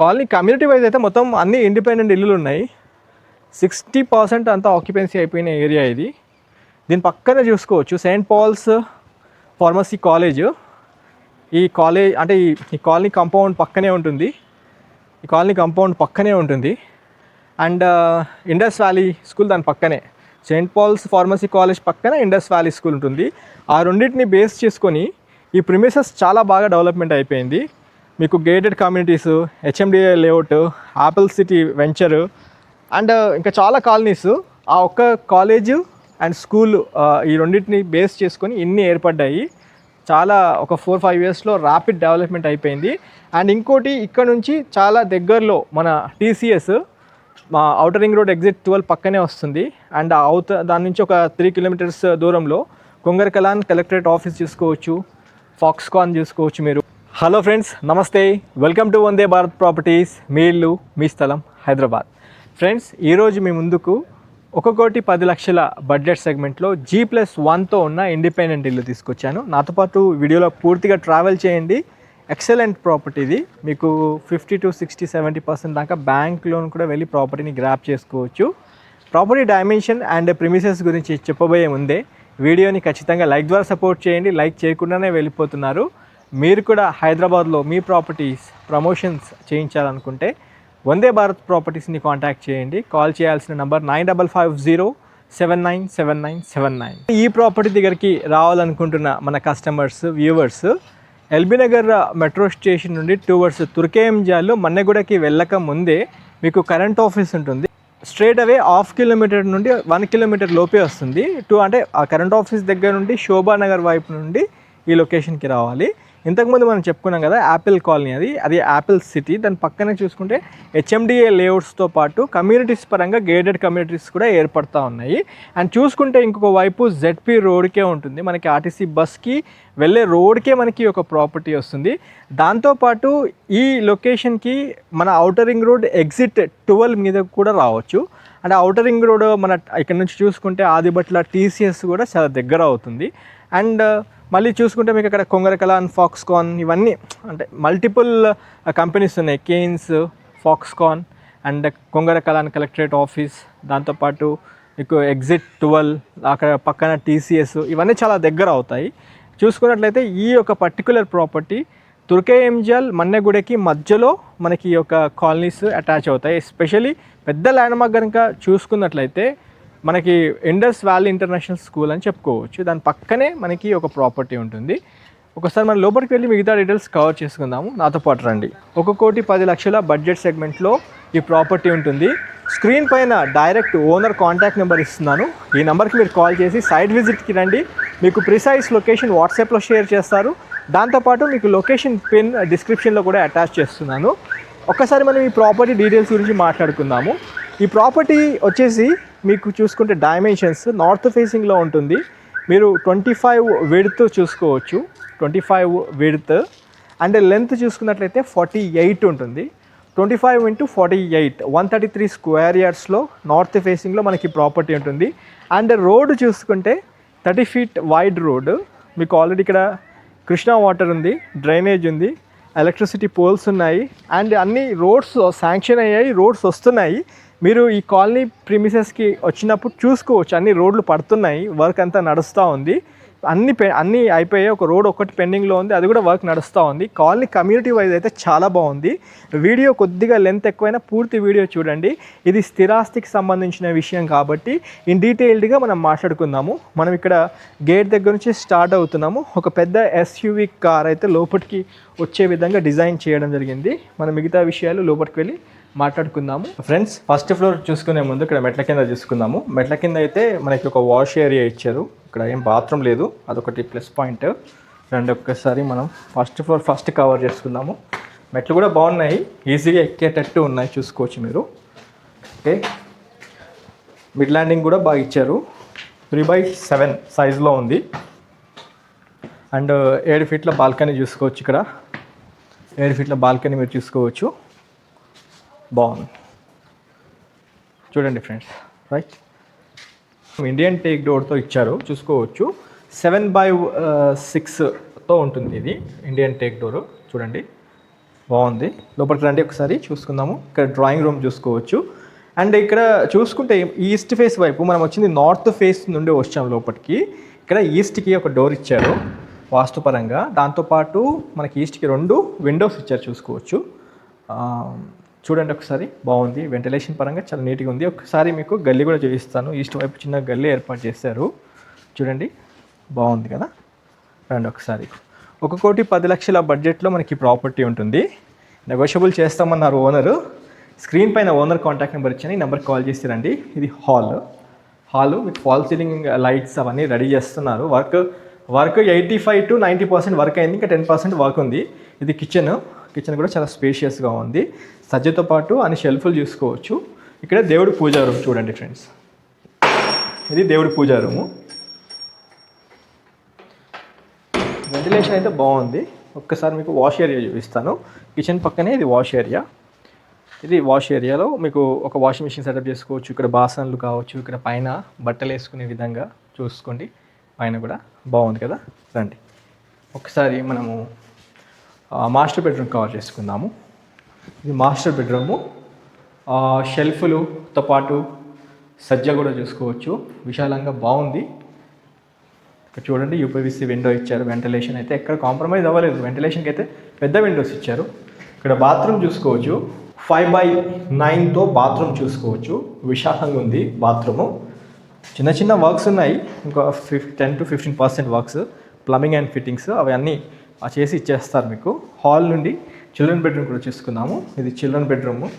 Colony community wise అయితే మొత్తం అన్ని ఇండిపెండెంట్ ఇల్లులు ఉన్నాయి. సిక్స్టీ పర్సెంట్ అంతా ఆక్యుపెన్సీ అయిపోయిన ఏరియా ఇది. దీని పక్కనే చూసుకోవచ్చు సెయింట్ పాల్స్ ఫార్మసీ కాలేజ్ ఈ కాలేజ్ అంటే ఈ కాలనీ కాంపౌండ్ పక్కనే ఉంటుంది. ఈ కాలనీ కాంపౌండ్ పక్కనే ఉంటుంది. అండ్ ఇండస్ వ్యాలీ స్కూల్ దాని పక్కనే. సెయింట్ పాల్స్ ఫార్మసీ కాలేజ్ పక్కన ఇండస్ వ్యాలీ స్కూల్ ఉంటుంది. ఆ రెండింటిని బేస్ చేసుకొని ఈ ప్రిమిసెస్ చాలా బాగా డెవలప్మెంట్ అయిపోయింది. మీకు gated communities HMDA layout Apple City venture and ఇంకా చాలా కాలనీస్ ఆ ఒక్క కాలేజు అండ్ స్కూల్ ఈ రెండింటిని బేస్ చేసుకొని ఇన్ని ఏర్పడ్డాయి. చాలా ఒక ఫోర్ ఫైవ్ ఇయర్స్లో ర్యాపిడ్ డెవలప్మెంట్ అయిపోయింది. అండ్ ఇంకోటి ఇక్కడ నుంచి చాలా దగ్గరలో మన టీసీఎస్ మా outer ring road exit twelve పక్కనే వస్తుంది. అండ్ అవుత దాని నుంచి ఒక త్రీ కిలోమీటర్స్ uh, దూరంలో కొంగరకలాన్ కలెక్టరేట్ ఆఫీస్ చూసుకోవచ్చు ఫాక్స్కాన్ చూసుకోవచ్చు మీరు. హలో ఫ్రెండ్స్ నమస్తే. Welcome to Vande Bharat properties. మీ ఇల్లు మీ స్థలం హైదరాబాద్. ఫ్రెండ్స్ ఈరోజు మీ ముందుకు ఒక కోటి పది లక్షల బడ్జెట్ సెగ్మెంట్లో జీ ప్లస్ వన్తో ఉన్న ఇండిపెండెంట్ ఇల్లు తీసుకొచ్చాను. నాతో పాటు వీడియోలో పూర్తిగా ట్రావెల్ చేయండి. ఎక్సలెంట్ ప్రాపర్టీ ఇది. మీకు fifty to sixty seventy percent దాకా బ్యాంక్ లోన్ కూడా వెళ్ళి ప్రాపర్టీని గ్రాప్ చేసుకోవచ్చు. ప్రాపర్టీ డైమెన్షన్ అండ్ ప్రిమిసెస్ గురించి చెప్పబోయే ముందే వీడియోని ఖచ్చితంగా లైక్ ద్వారా సపోర్ట్ చేయండి. లైక్ చేయకుండానే వెళ్ళిపోతున్నారు. మీరు కూడా హైదరాబాద్లో మీ ప్రాపర్టీస్ ప్రమోషన్స్ చేయించాలనుకుంటే వందే భారత్ ప్రాపర్టీస్ని కాంటాక్ట్ చేయండి. కాల్ చేయాల్సిన number nine double five zero seven nine seven nine seven nine. ఈ ప్రాపర్టీ దగ్గరికి రావాలనుకుంటున్న మన customers viewers LB Nagar metro station నుండి టువర్డ్స్ తుర్కేంజాలు మన్నెగూడకి వెళ్ళక ముందే మీకు కరెంట్ ఆఫీస్ ఉంటుంది. స్ట్రేట్ అవే హాఫ్ కిలోమీటర్ నుండి వన్ కిలోమీటర్ లోపే వస్తుంది. టూ అంటే ఆ కరెంట్ ఆఫీస్ దగ్గర నుండి శోభానగర్ వైపు నుండి ఈ లొకేషన్కి రావాలి. ఇంతకుముందు మనం చెప్పుకున్నాం కదా యాపిల్ కాలనీ అది. అది యాపిల్ సిటీ దాని పక్కనే చూసుకుంటే హెచ్ఎండిఏ లేఅవుట్స్తో పాటు కమ్యూనిటీస్ పరంగా గేటెడ్ కమ్యూనిటీస్ కూడా ఏర్పడతా ఉన్నాయి. అండ్ చూసుకుంటే ఇంకొక వైపు జెడ్పీ రోడ్కే ఉంటుంది. మనకి ఆర్టీసీ బస్కి వెళ్ళే రోడ్కే మనకి ఒక ప్రాపర్టీ వస్తుంది. దాంతోపాటు ఈ లొకేషన్కి మన outer ring road exit twelve మీద కూడా రావచ్చు. అంటే అవుటర్ రింగ్ రోడ్ మన ఇక్కడ నుంచి చూసుకుంటే ఆదిబట్ల టీసీఎస్ కూడా చాలా దగ్గర అవుతుంది. అండ్ మళ్ళీ చూసుకుంటే మీకు అక్కడ కొంగరకలాన్ ఫాక్స్కాన్ ఇవన్నీ అంటే మల్టిపుల్ కంపెనీస్ ఉన్నాయి. Kaynes Foxconn and Kongarakalan collectorate office. దాంతోపాటు మీకు ఎగ్జిట్ ట్వెల్వ్ అక్కడ పక్కన టీసీఎస్ ఇవన్నీ చాలా దగ్గర అవుతాయి. చూసుకున్నట్లయితే ఈ యొక్క పర్టికులర్ ప్రాపర్టీ తుర్కే ఎంజల్ మన్నెగూడెకి మధ్యలో మనకి ఈ యొక్క కాలనీస్ అటాచ్ అవుతాయి. ఎస్పెషలీ పెద్ద ల్యాండ్ మార్క్ కనుక చూసుకున్నట్లయితే మనకి ఇండస్ వ్యాలీ ఇంటర్నేషనల్ స్కూల్ అని చెప్పుకోవచ్చు. దాని పక్కనే మనకి ఒక ప్రాపర్టీ ఉంటుంది. ఒకసారి మనం లోపలికి వెళ్ళి మిగతా డీటెయిల్స్ కవర్ చేసుకుందాము. నాతో పాటు రండి. ఒక కోటి పది లక్షల బడ్జెట్ సెగ్మెంట్లో ఈ ప్రాపర్టీ ఉంటుంది. స్క్రీన్ పైన డైరెక్ట్ ఓనర్ కాంటాక్ట్ నెంబర్ ఇస్తున్నాను. ఈ నెంబర్కి మీరు కాల్ చేసి సైట్ విజిట్కి రండి. మీకు ప్రిసైజ్ లొకేషన్ వాట్సాప్లో షేర్ చేస్తారు. దాంతోపాటు మీకు లొకేషన్ పిన్ డిస్క్రిప్షన్లో కూడా అటాచ్ చేస్తున్నాను. ఒక్కసారి మనం ఈ ప్రాపర్టీ డీటెయిల్స్ గురించి మాట్లాడుకుందాము. ఈ ప్రాపర్టీ వచ్చేసి మీకు చూసుకుంటే డైమెన్షన్స్ నార్త్ ఫేసింగ్లో ఉంటుంది. మీరు ట్వంటీ ఫైవ్ విడ్త్ చూసుకోవచ్చు. Twenty five width and length చూసుకున్నట్లయితే ఫార్టీ ఎయిట్ ఉంటుంది. Twenty five into forty eight one thirty three square యార్డ్స్లో north ఫేసింగ్లో మనకి ప్రాపర్టీ ఉంటుంది. అండ్ రోడ్ చూసుకుంటే థర్టీ ఫీట్ వైడ్ రోడ్. మీకు ఆల్రెడీ ఇక్కడ కృష్ణా వాటర్ ఉంది డ్రైనేజ్ ఉంది ఎలక్ట్రిసిటీ పోల్స్ ఉన్నాయి అండ్ అన్ని రోడ్స్ శాంక్షన్ అయ్యాయి రోడ్స్ వస్తున్నాయి. మీరు ఈ కాలనీ ప్రిమిసెస్కి వచ్చినప్పుడు చూసుకోవచ్చు అన్ని రోడ్లు పడుతున్నాయి వర్క్ అంతా నడుస్తూ ఉంది. అన్ని పె అన్నీ అయిపోయాయి ఒక రోడ్ ఒకటి పెండింగ్లో ఉంది. అది కూడా వర్క్ నడుస్తూ ఉంది. కాలనీ కమ్యూనిటీ వైజ్ అయితే చాలా బాగుంది. వీడియో కొద్దిగా లెంత్ ఎక్కువైనా పూర్తి వీడియో చూడండి. ఇది స్థిరాస్తికి సంబంధించిన విషయం కాబట్టి ఇన్ డీటెయిల్డ్గా మనం మాట్లాడుకుందాము. మనం ఇక్కడ గేట్ దగ్గర నుంచి స్టార్ట్ అవుతున్నాము. ఒక పెద్ద ఎస్యూవి కార్ అయితే లోపలికి వచ్చే విధంగా డిజైన్ చేయడం జరిగింది. మనం మిగతా విషయాలు లోపలికి వెళ్ళి మాట్లాడుకుందాము. ఫ్రెండ్స్ ఫస్ట్ ఫ్లోర్ చూసుకునే ముందు ఇక్కడ మెట్ల కింద చూసుకుందాము. మెట్ల కింద అయితే మనకి ఒక వాష్ ఏరియా ఇచ్చారు. ఇక్కడ ఏం బాత్రూమ్ లేదు. అదొకటి ప్లస్ పాయింట్ రెండు ఒక్కసారి మనం ఫస్ట్ ఫ్లోర్ ఫస్ట్ కవర్ చేసుకుందాము. మెట్లు కూడా బాగున్నాయి. ఈజీగా ఎక్కేటట్టు ఉన్నాయి. చూసుకోవచ్చు మీరు. ఓకే మిడ్ ల్యాండింగ్ కూడా బాగా ఇచ్చారు. త్రీ బై సెవెన్ సైజులో ఉంది. అండ్ uh, ఏడు ఫీట్ల బాల్కనీ చూసుకోవచ్చు ఇక్కడ. ఏడు ఫీట్ల బాల్కనీ మీరు చూసుకోవచ్చు. బాగుంది చూడండి ఫ్రెండ్స్ రైట్ ఇండియన్ టేక్ డోర్తో ఇచ్చారు చూసుకోవచ్చు. సెవెన్ బై సిక్స్తో ఉంటుంది ఇది ఇండియన్ టేక్ డోర్ చూడండి. బాగుంది. లోపలికి రండి ఒకసారి చూసుకుందాము. ఇక్కడ డ్రాయింగ్ రూమ్ చూసుకోవచ్చు. అండ్ ఇక్కడ చూసుకుంటే ఈస్ట్ ఫేస్ వైపు మనం వచ్చింది నార్త్ ఫేస్ నుండి వచ్చాం లోపలికి. ఇక్కడ ఈస్ట్కి ఒక డోర్ ఇచ్చారు వాస్తుపరంగా. దాంతోపాటు మనకి ఈస్ట్కి రెండు విండోస్ ఇచ్చారు చూసుకోవచ్చు. Um, చూడండి ఒకసారి. బాగుంది. వెంటిలేషన్ పరంగా చాలా నీట్గా ఉంది. ఒకసారి మీకు గల్లీ కూడా చూపిస్తాను. ఈస్ట్ వైపు చిన్న గల్లీ ఏర్పాటు చేశారు. చూడండి. బాగుంది కదా? రండి ఒకసారి. ఒక కోటి పది లక్షల బడ్జెట్లో మనకి ప్రాపర్టీ ఉంటుంది. నెగోషియబుల్ చేస్తామన్నారు ఓనరు స్క్రీన్ పైన ఓనర్ కాంటాక్ట్ నెంబర్ ఇచ్చాను. ఈ నెంబర్కి కాల్ చేసి రండి. ఇది hall hall with fall ceiling lights అవన్నీ రెడీ చేస్తున్నారు. Work work eighty five to ninety percent work అయింది. ఇంకా టెన్ పర్సెంట్ వర్క్ ఉంది. ఇది కిచెన్ కిచెన్ కూడా చాలా స్పేషియస్గా ఉంది. సజ్జతో పాటు అన్ని షెల్ఫ్లు చూసుకోవచ్చు. ఇక్కడ దేవుడి పూజా రూమ్ చూడండి ఫ్రెండ్స్. ఇది దేవుడి పూజా రూము. వెంటిలేషన్ అయితే బాగుంది. ఒక్కసారి మీకు వాష్ ఏరియా చూపిస్తాను. కిచెన్ పక్కనే ఇది వాష్ ఏరియా ఇది వాష్ ఏరియాలో మీకు ఒక వాషింగ్ మిషన్ సెటప్ చేసుకోవచ్చు. ఇక్కడ బాసనలు కావచ్చు ఇక్కడ పైన బట్టలు వేసుకునే విధంగా చూసుకోండి. పైన కూడా బాగుంది కదా. రండి. ఒకసారి మనము మాస్టర్ బెడ్రూమ్ కవర్ చేసుకుందాము. ఇది మాస్టర్ బెడ్రూము. షెల్ఫ్లుతో పాటు సజ్జ కూడా చూసుకోవచ్చు. విశాలంగా బాగుంది. ఇక్కడ చూడండి యూపీవీసీ విండో ఇచ్చారు. వెంటిలేషన్ అయితే ఎక్కడ కాంప్రమైజ్ అవ్వలేదు. వెంటిలేషన్కి అయితే పెద్ద విండోస్ ఇచ్చారు. ఇక్కడ బాత్రూమ్ చూసుకోవచ్చు. ఫైవ్ బై నైన్తో బాత్రూమ్ చూసుకోవచ్చు. విశాలంగా ఉంది బాత్రూము. చిన్న చిన్న వర్క్స్ ఉన్నాయి. ఇంకా ఫిఫ్ ten to fifteen percent works. Plumbing and fittings అవన్నీ చేసి ఇచ్చేస్తారు మీకు. హాల్ నుండి చిల్డ్రన్ బెడ్రూమ్ కూడా చూసుకుందాము. ఇది చిల్డ్రన్ బెడ్రూము.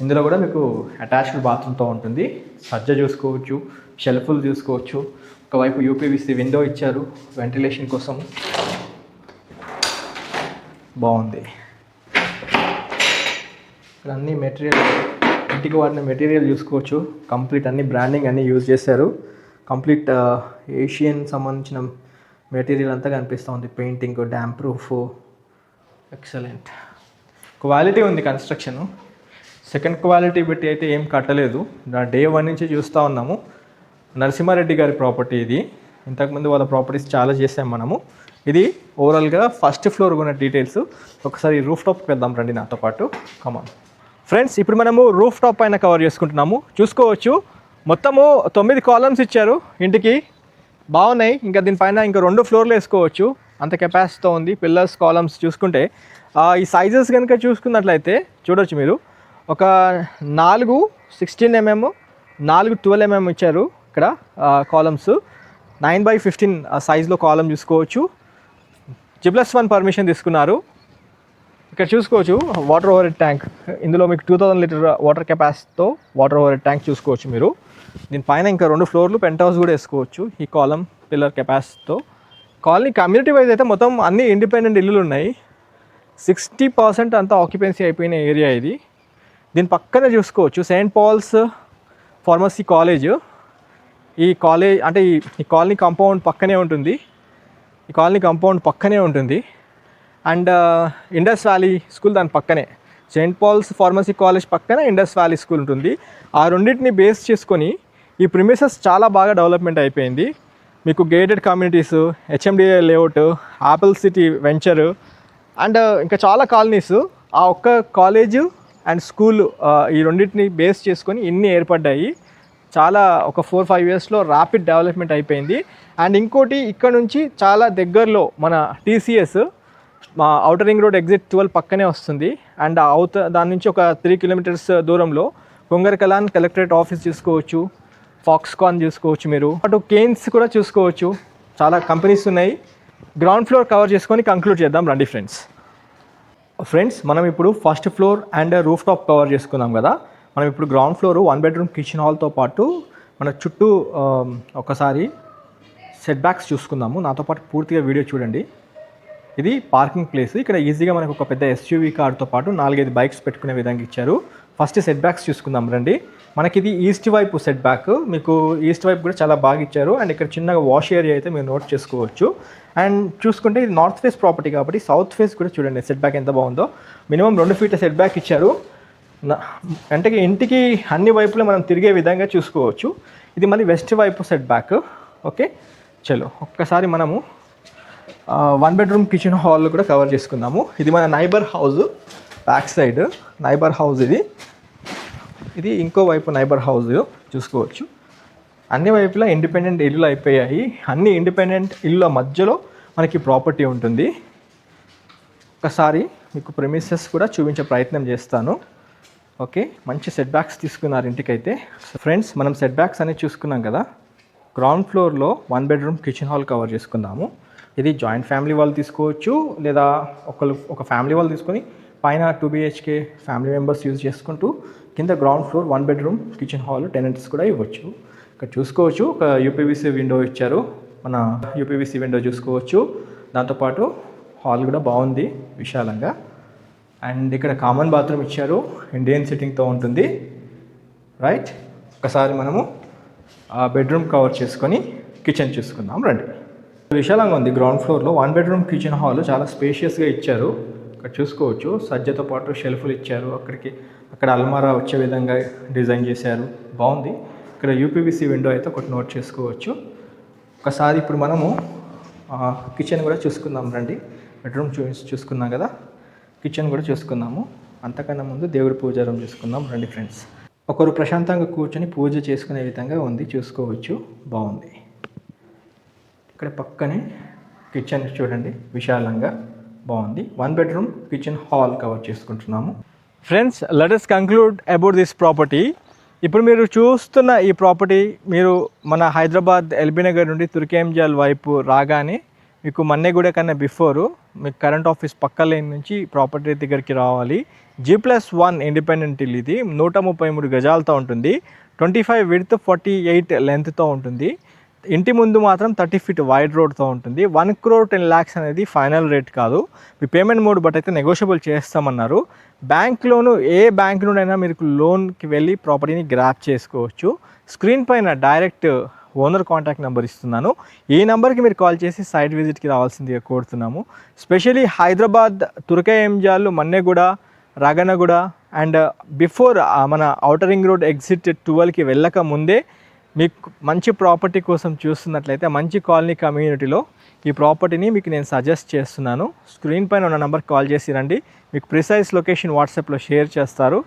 ఇందులో కూడా మీకు అటాచ్డ్ బాత్రూమ్తో ఉంటుంది. సజ్జ చూసుకోవచ్చు షెల్ఫులు చూసుకోవచ్చు. ఒకవైపు యూపీవీసీ విండో ఇచ్చారు వెంటిలేషన్ కోసం. బాగుంది. ఇక్కడ అన్ని మెటీరియల్ ఇంటికి వాడిన మెటీరియల్ చూసుకోవచ్చు. కంప్లీట్ అన్ని బ్రాండింగ్ అన్నీ యూజ్ చేశారు. కంప్లీట్ ఏషియన్ సంబంధించిన మెటీరియల్ అంతా కనిపిస్తూ ఉంది. Painting damp proof. Excellent quality ఉంది కన్స్ట్రక్షన్ సెకండ్ క్వాలిటీ బట్టి అయితే ఏం కట్టలేదు. నా డే వన్ నుంచి చూస్తూ ఉన్నాము. నరసింహారెడ్డి గారి ప్రాపర్టీ ఇది. ఇంతకుముందు వాళ్ళ ప్రాపర్టీస్ చాలా చేసాం మనము. ఇది ఓవరాల్గా ఫస్ట్ ఫ్లోర్ ఉన్న డీటెయిల్స్ ఒకసారి రూఫ్ టాప్కి వెళ్దాం రండి నాతో పాటు. కమాన్ ఫ్రెండ్స్ ఇప్పుడు మనము రూఫ్ టాప్ పైన కవర్ చేసుకుంటున్నాము. చూసుకోవచ్చు. మొత్తము తొమ్మిది కాలమ్స్ ఇచ్చారు ఇంటికి. బాగున్నాయి. ఇంకా దీనిపైన ఇంకా రెండు ఫ్లోర్లు వేసుకోవచ్చు. అంత కెపాసిటీతో ఉంది. పిల్లర్స్ కాలమ్స్ చూసుకుంటే. ఈ సైజెస్ కనుక చూసుకున్నట్లయితే చూడొచ్చు మీరు. ఒక నాలుగు సిక్స్టీన్ ఎంఎం నాలుగు ట్వెల్వ్ ఎంఎం ఇచ్చారు ఇక్కడ కాలమ్స్ నైన్ బై ఫిఫ్టీన్ సైజ్లో కాలం చూసుకోవచ్చు. జిప్లస్ వన్ పర్మిషన్ తీసుకున్నారు. ఇక్కడ చూసుకోవచ్చు వాటర్ ఓవర్ ట్యాంక్ ఇందులో మీకు టూ థౌజండ్ లీటర్ వాటర్ కెపాసిటీతో వాటర్ ఓవర్ ట్యాంక్ చూసుకోవచ్చు మీరు. దీనిపైన ఇంకా రెండు ఫ్లోర్లు పెంట్ హౌస్ కూడా వేసుకోవచ్చు ఈ కాలం పిల్లర్ కెపాసిటీతో. కాలనీ కమ్యూనిటీ వైజ్ అయితే మొత్తం అన్ని ఇండిపెండెంట్ ఇల్లులు ఉన్నాయి. సిక్స్టీ పర్సెంట్ అంతా ఆక్యుపెన్సీ అయిపోయిన ఏరియా ఇది. దీని పక్కనే చూసుకోవచ్చు సెయింట్ పాల్స్ ఫార్మసీ కాలేజ్. ఈ కాలేజ్ అంటే ఈ కాలనీ కాంపౌండ్ పక్కనే ఉంటుంది. ఈ కాలనీ కాంపౌండ్ పక్కనే ఉంటుంది. అండ్ ఇండస్ వ్యాలీ స్కూల్ దాని పక్కనే. సెయింట్ పాల్స్ ఫార్మసీ కాలేజ్ పక్కన ఇండస్ వ్యాలీ స్కూల్ ఉంటుంది. ఆ రెండింటిని బేస్ చేసుకొని ఈ ప్రిమిసెస్ చాలా బాగా డెవలప్మెంట్ అయిపోయింది. మీకు gated communities HMDA layout Apple City venture and ఇంకా చాలా కాలనీస్. ఆ ఒక్క కాలేజు అండ్ స్కూల్ ఈ రెండింటిని బేస్ చేసుకొని ఇన్ని ఏర్పడ్డాయి. చాలా ఒక ఫోర్ ఫైవ్ ఇయర్స్లో ర్యాపిడ్ డెవలప్మెంట్ అయిపోయింది. అండ్ ఇంకోటి ఇక్కడ నుంచి చాలా దగ్గరలో మన టీసీఎస్ మా outer ring road exit twelve పక్కనే వస్తుంది. అండ్ అవుత దాని నుంచి ఒక త్రీ కిలోమీటర్స్ దూరంలో కొంగరకలాన్ కలెక్టరేట్ ఆఫీస్ చూసుకోవచ్చు ఫాక్స్కాన్ చూసుకోవచ్చు మీరు. అటు కేన్స్ కూడా చూసుకోవచ్చు. చాలా కంపెనీస్ ఉన్నాయి. గ్రౌండ్ ఫ్లోర్ కవర్ చేసుకొని కంక్లూడ్ చేద్దాం. రండి ఫ్రెండ్స్ ఫ్రెండ్స్ మనం ఇప్పుడు first floor and roof top cover చేసుకున్నాం కదా. మనం ఇప్పుడు ground floor one bedroom kitchen హాల్తో పాటు మన చుట్టూ ఒకసారి సెట్ బ్యాక్స్ చూసుకుందాము. నాతో పాటు పూర్తిగా వీడియో చూడండి. ఇది పార్కింగ్ ప్లేస్. ఇక్కడ ఈజీగా మనకు ఒక పెద్ద ఎస్యూవీ కార్తో పాటు నాలుగైదు బైక్స్ పెట్టుకునే విధంగా ఇచ్చారు. ఫస్ట్ సెట్ బ్యాక్స్ చూసుకుందాం రండి. మనకి ఇది ఈస్ట్ వైపు సెట్ బ్యాక్ మీకు ఈస్ట్ వైపు కూడా చాలా బాగా ఇచ్చారు. అండ్ ఇక్కడ చిన్నగా వాష్ ఏరియా అయితే మీరు నోట్ చేసుకోవచ్చు. అండ్ చూసుకుంటే ఇది నార్త్ ఫేస్ ప్రాపర్టీ కాబట్టి సౌత్ ఫేస్ కూడా చూడండి సెట్ బ్యాక్ ఎంత బాగుందో. మినిమం రెండు ఫీట్ల సెట్ బ్యాక్ ఇచ్చారు. అంటే ఇంటికి అన్ని వైపులు మనం తిరిగే విధంగా చూసుకోవచ్చు. ఇది మళ్ళీ వెస్ట్ వైపు సెట్ బ్యాక్ ఓకే చలో ఒక్కసారి మనము వన్ బెడ్రూమ్ కిచెన్ హాల్ కూడా కవర్ చేసుకుందాము ఇది మన neighbour house back side neighbour house ఇది. ఇది ఇంకో వైపు నైబర్ హౌస్ చూసుకోవచ్చు. అన్ని వైపులా ఇండిపెండెంట్ ఇల్లులు అయిపోయాయి. అన్ని ఇండిపెండెంట్ ఇల్లుల మధ్యలో మనకి ప్రాపర్టీ ఉంటుంది. ఒకసారి మీకు ప్రెమిసెస్ కూడా చూపించే ప్రయత్నం చేస్తాను. ఓకే మంచి సెట్ బ్యాక్స్ తీసుకున్నారు ఇంటికైతే. ఫ్రెండ్స్ మనం సెట్ బ్యాక్స్ అనేది చూసుకున్నాం కదా. గ్రౌండ్ ఫ్లోర్లో one bedroom kitchen hall cover చేసుకుందాము ఇది జాయింట్ ఫ్యామిలీ వాళ్ళు తీసుకోవచ్చు లేదా ఒకళ్ళు ఒక ఫ్యామిలీ వాళ్ళు తీసుకొని పైన two BHK family members use చేసుకుంటూ కింద ground floor one bedroom kitchen hall tenants కూడా ఇవ్వచ్చు. ఇక్కడ చూసుకోవచ్చు ఒక యూపీవీసీ విండో ఇచ్చారు. మన యూపీవీసీ విండో చూసుకోవచ్చు. దాంతోపాటు హాల్ కూడా బాగుంది విశాలంగా. అండ్ ఇక్కడ కామన్ బాత్రూమ్ ఇచ్చారు ఇండియన్ సిట్టింగ్తో ఉంటుంది. రైట్? ఒకసారి మనము ఆ బెడ్రూమ్ కవర్ చేసుకొని కిచెన్ చూసుకుందాం. రండి. విశాలంగా ఉంది గ్రౌండ్ ఫ్లోర్లో వన్ బెడ్రూమ్ కిచెన్ హాల్ చాలా స్పేషియస్గా ఇచ్చారు. ఇక్కడ చూసుకోవచ్చు. సజ్జతో పాటు షెల్ఫ్లు ఇచ్చారు. అక్కడికి అక్కడ అల్మారా వచ్చే విధంగా డిజైన్ చేశారు. బాగుంది. ఇక్కడ యూపీవీసీ విండో అయితే ఒకటి నోట్ చేసుకోవచ్చు. ఒకసారి ఇప్పుడు మనము కిచెన్ కూడా చూసుకుందాం రండి. బెడ్రూమ్ చూ చూసుకున్నాం కదా? కిచెన్ కూడా చూసుకుందాము అంతకన్నా ముందు దేవుడి పూజారం రూమ్ చూసుకుందాం రండి ఫ్రెండ్స్. ఒకరు ప్రశాంతంగా కూర్చొని పూజ చేసుకునే విధంగా ఉంది. చూసుకోవచ్చు. బాగుంది. ఇక్కడ పక్కనే కిచెన్ చూడండి విశాలంగా బాగుంది. One bedroom kitchen hall cover చేసుకుంటున్నాము. Friends let us conclude about this property ఇప్పుడు మీరు చూస్తున్న ఈ ప్రాపర్టీ మీరు మన హైదరాబాద్ ఎల్బీ నగర్ నుండి తుర్కేంజల్ వైపు రాగానే మీకు మన్నెగూడ కన్నా బిఫోరు మీకు కరెంట్ ఆఫీస్ పక్క లేని నుంచి ప్రాపర్టీ దగ్గరికి రావాలి. జీ ప్లస్ వన్ ఇండిపెండెంట్ ఇల్లు ఇది నూట ముప్పై మూడు గజాలతో ఉంటుంది. Twenty five width forty eight లెంత్తో ఉంటుంది. ఇంటి ముందు మాత్రం థర్టీ ఫీట్ వైడ్ రోడ్తో ఉంటుంది. వన్ క్రోర్ టెన్ ల్యాక్స్ అనేది ఫైనల్ రేట్ కాదు. మీ పేమెంట్ మోడ్ బట్ అయితే నెగోషియబుల్ చేస్తామన్నారు. బ్యాంక్ లోను ఏ బ్యాంక్ నుండైనా మీరు లోన్కి వెళ్ళి ప్రాపర్టీని గ్రాప్ చేసుకోవచ్చు. స్క్రీన్ పైన డైరెక్ట్ ఓనర్ కాంటాక్ట్ నెంబర్ ఇస్తున్నాను. ఈ నెంబర్కి మీరు కాల్ చేసి సైట్ విజిట్కి రావాల్సిందిగా కోరుతున్నాము. Specially Hyderabad Turkayamjal Manneguda Ragannaguda and before మన ఔటర్ రింగ్ రోడ్ ఎగ్జిట్ ట్వెల్వ్కి వెళ్ళక ముందే మీకు మంచి ప్రాపర్టీ కోసం చూస్తున్నట్లయితే మంచి కాలనీ కమ్యూనిటీలో ఈ ప్రాపర్టీని మీకు నేను సజెస్ట్ చేస్తున్నాను. స్క్రీన్ పైన ఉన్న నెంబర్కి కాల్ చేసి రండి. మీకు ప్రిసైజ్ లొకేషన్ వాట్సాప్లో షేర్ చేస్తారు.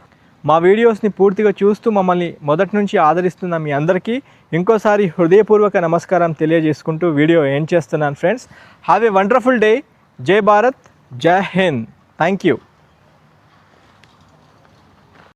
మా వీడియోస్ని పూర్తిగా చూస్తూ మమ్మల్ని మొదటి నుంచి ఆదరిస్తున్న మీ అందరికీ ఇంకోసారి హృదయపూర్వక నమస్కారం తెలియజేసుకుంటూ వీడియో ఏం చేస్తున్నాను friends. Have a wonderful day జై భారత్. జై హింద్. Thank you